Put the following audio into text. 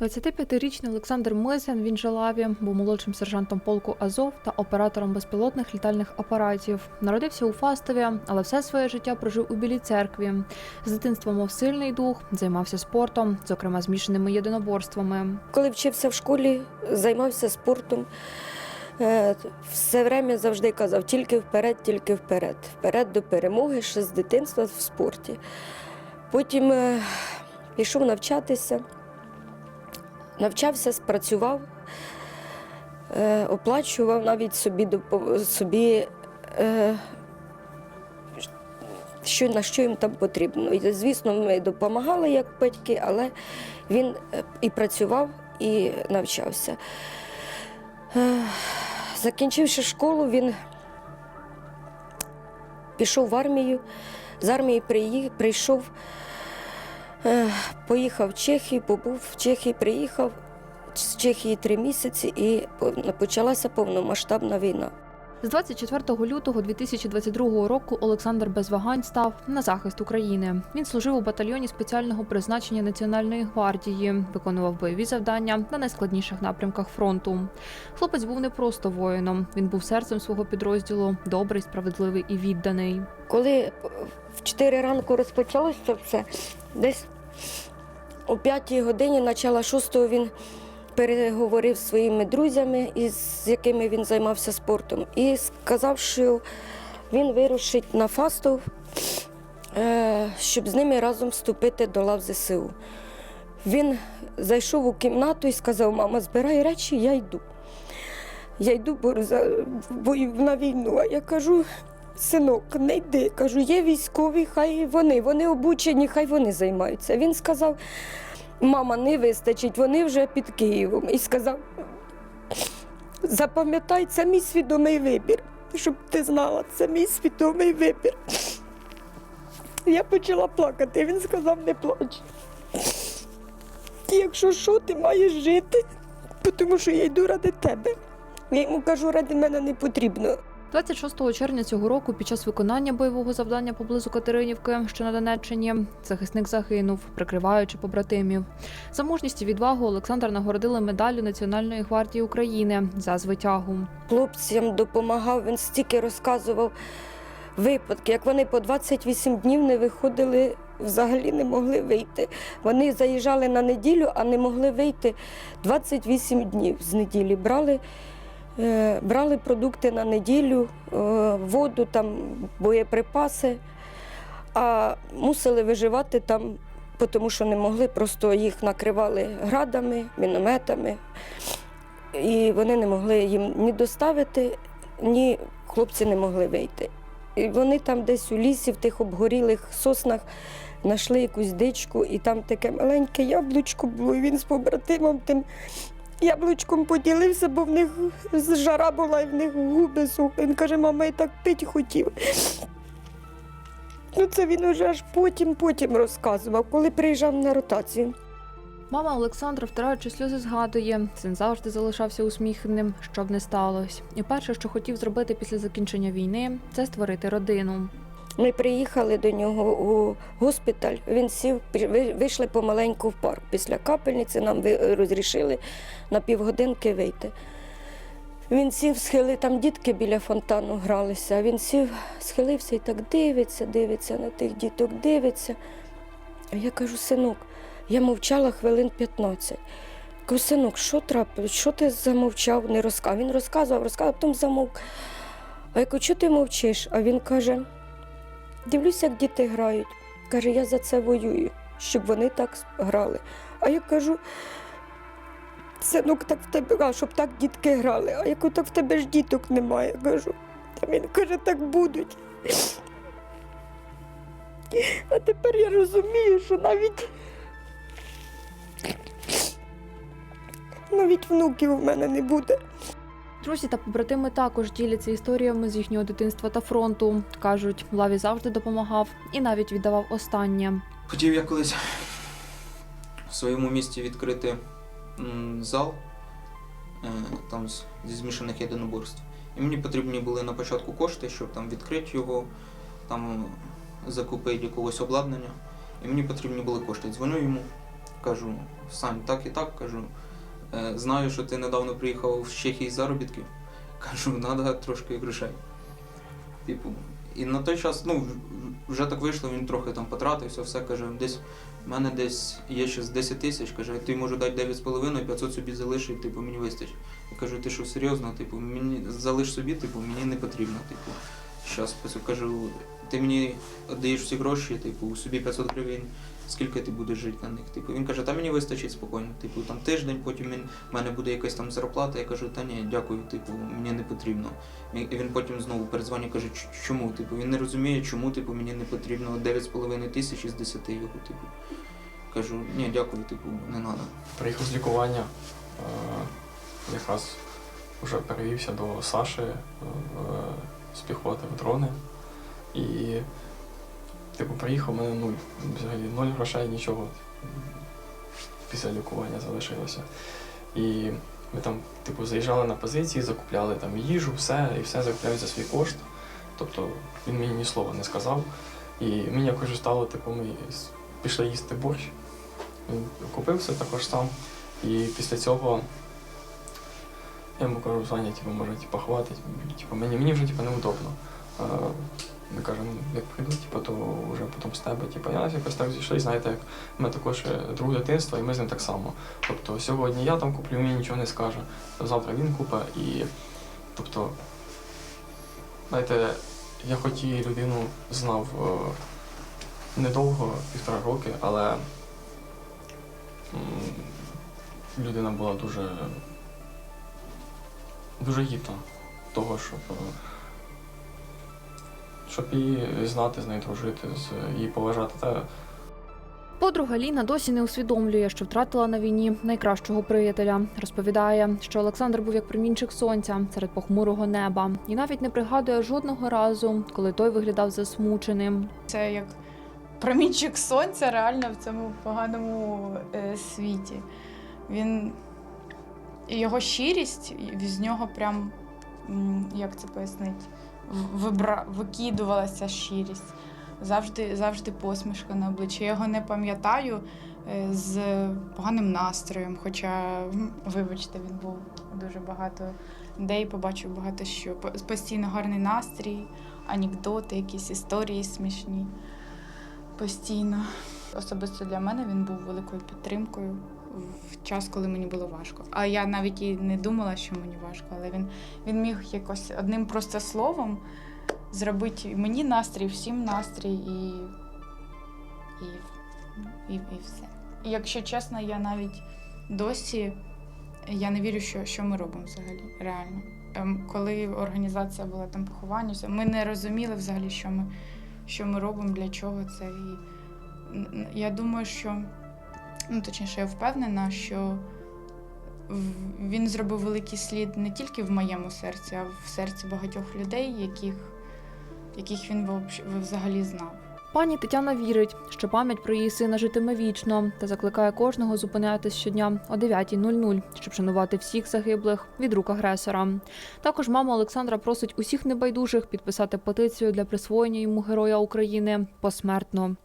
25-річний Олександр Мисин, він же Лаві, був молодшим сержантом полку Азов та оператором безпілотних літальних апаратів. Народився у Фастові, але все своє життя прожив у Білій церкві. З дитинства мав сильний дух, займався спортом, зокрема змішаними єдиноборствами. Коли вчився в школі, займався спортом. е, Все время завжди казав тільки вперед, тільки вперед. Вперед до перемоги ще з дитинства в спорті. Потім е, пішов навчатися, навчався, спрацював, е, оплачував навіть собі, собі е, що, на що їм там потрібно. І, звісно, ми допомагали як батьки, але він е, і працював, і навчався. Закінчивши школу, він пішов в армію. З армії прийшов, поїхав в Чехію, побув в Чехії, приїхав з Чехії три місяці і почалася повномасштабна війна. З 24 лютого 2022 року Олександр без вагань став на захист України. Він служив у батальйоні спеціального призначення Національної гвардії, виконував бойові завдання на найскладніших напрямках фронту. Хлопець був не просто воїном, він був серцем свого підрозділу, добрий, справедливий і відданий. Коли в 4 ранку розпочалося це все, десь о 5 годині, начала 6 він переговорив зі своїми друзями, із якими він займався спортом, і сказав, що він вирушить на Фастов, е, щоб з ними разом вступити до лав ЗСУ. Він зайшов у кімнату і сказав: мама, збирай речі, я йду. Я йду бо на війну. А я кажу, Синок, не йди. Кажу, є військові, хай вони, вони обучені, хай вони займаються. Він сказав, мама, не вистачить, вони вже під Києвом. І сказав, запам'ятай, це мій свідомий вибір, щоб ти знала, це мій свідомий вибір. Я почала плакати, він сказав, не плач. Якщо що, ти маєш жити, тому що я йду ради тебе. Я йому кажу, ради мене не потрібно. 26 червня цього року, під час виконання бойового завдання поблизу Катеринівки, що на Донеччині, захисник загинув, прикриваючи побратимів. За мужність і відвагу Олександра нагородили медаллю Національної гвардії України за звитягу. хлопцям допомагав, він стільки розказував випадки, як вони по 28 днів не виходили, взагалі не могли вийти. Вони заїжджали на неділю, а не могли вийти 28 днів з неділі. Брали, брали продукти на неділю, е, воду, там, боєприпаси, а мусили виживати там, тому що не могли, просто їх накривали градами, мінометами і вони не могли їм ні доставити, ні хлопці не могли вийти. І вони там десь у лісі, в тих обгорілих соснах, знайшли якусь дичку, і там таке маленьке яблучко було, і він з побратимом тим яблучком поділився, бо в них жара була і в них губи сухі. Він каже, мама, я так пить хотів. Ну, це він уже аж потім, потім розказував, коли приїжджав на ротацію. Мама Олександра, втираючи сльози, згадує, син завжди залишався усміхненим, що б не сталося. І перше, що хотів зробити після закінчення війни, це створити родину. Ми приїхали до нього у госпіталь. Він сів, ви- вийшли помаленьку в парк. Після капельниці нам розрішили на півгодинки вийти. Він сів, схилив, там дітки біля фонтану гралися. Він сів, схилився і так дивиться, дивиться на тих діток, дивиться. А я кажу, синок, я мовчала хвилин 15. Кажу, синок, що трапилось? Що ти замовчав, не розказав? Він розказував, розказував, потім замовк. А я кажу, чого ти мовчиш? А він каже, Дивлюся, як діти грають. Каже, я за це воюю, щоб вони так грали. А я кажу, синок, так в тебе, а щоб так дітки грали. А я так в тебе ж діток немає. Кажу. А він каже, так будуть. А тепер я розумію, що навіть навіть внуків у мене не буде. Друзі та побратими також діляться історіями з їхнього дитинства та фронту. кажуть, лаві завжди допомагав і навіть віддавав останнє. Хотів я колись в своєму місті відкрити зал е, там зі змішаних єдиноборств. І мені потрібні були на початку кошти, щоб там відкрити його, там закупити якогось обладнання. І мені потрібні були кошти. Дзвоню йому, кажу, Сань, так і так кажу. Е, знаю, що ти недавно приїхав з Чехії з заробітків. Кажу, треба трошки грошей. Типу, і на той час, ну, вже так вийшло, він трохи там потратився, все каже, десь в мене десь є ще з 10 тисяч, каже, тобі можу дати 9,5, 500 собі залишить, типу, мені вистачить. Я кажу, ти що серйозно? Типу, мені залиш собі, типу, мені не потрібно. Типу, щас кажу, ти мені даєш всі гроші, типу, собі 500 гривень, скільки ти будеш жити на них? Типу, він каже, та мені вистачить спокійно. Типу, там тиждень, потім він, в мене буде якась там зарплата. Я кажу, та ні, дякую, типу, мені не потрібно. І він потім знову передзвонює, каже, чому? Типу, він не розуміє, чому типу, мені не потрібно 9,5 тисяч із 10 його, типу. Кажу, ні, дякую, типу, не треба. Приїхав з лікування, е, якраз вже перевівся до Саші е, з піхоти в дрони. І, типу, приїхав, у мене нуль. Взагалі нуль грошей, нічого після лікування залишилося. І ми там, типу, заїжджали на позиції, закупляли там їжу, все, і все закупляють за свій кошт. Тобто він мені ні слова не сказав. І мені якось стало, типу, ми пішли їсти борщ. Він купив все також сам. І після цього я йому кажу, Саня, типу, може, типу, хватить. Типу, мені, мені вже типу, неудобно. Каже, ну як прийду, типу, то вже потім з тебе. Типу, я якось так зійшли, знаєте, як мене також е, друг дитинства, і ми з ним так само. Тобто сьогодні я там куплю, мені нічого не скаже. Завтра він купить і тобто, знаєте, я хоч і людину знав е, недовго, півтора роки, але людина була дуже, дуже гідна того, щоб, е, щоб її знати, з нею дружити, з- її поважати. Та Подруга Ліна досі не усвідомлює, що втратила на війні найкращого приятеля. Розповідає, що Олександр був як промінчик сонця серед похмурого неба, і навіть не пригадує жодного разу, коли той виглядав засмученим. Це як промінчик сонця реально в цьому поганому е, світі. Він його щирість з нього прям, як це пояснити, в- вибра... викидувалася щирість. Завжди, завжди посмішка на обличчі. Я його не пам'ятаю е, з поганим настроєм. Хоча, вибачте, він був дуже багато людей, побачив багато що. Постійно гарний настрій, анекдоти, якісь історії смішні. Постійно. Особисто для мене він був великою підтримкою в час, коли мені було важко. А я навіть і не думала, що мені важко, але він, він міг якось одним просто словом зробити мені настрій, всім настрій і, і, і, і все. І якщо чесно, я навіть досі я не вірю, що, що ми робимо взагалі, реально. Коли організація була там поховання, ми не розуміли взагалі, що ми, що ми робимо, для чого це. І я думаю, що ну точніше, я впевнена, що він зробив великий слід не тільки в моєму серці, а в серці багатьох людей, яких, яких він взагалі знав. Пані Тетяна вірить, що пам'ять про її сина житиме вічно та закликає кожного зупинятись щодня о 9.00, щоб шанувати всіх загиблих від рук агресора. Також мама Олександра просить усіх небайдужих підписати петицію для присвоєння йому Героя України посмертно.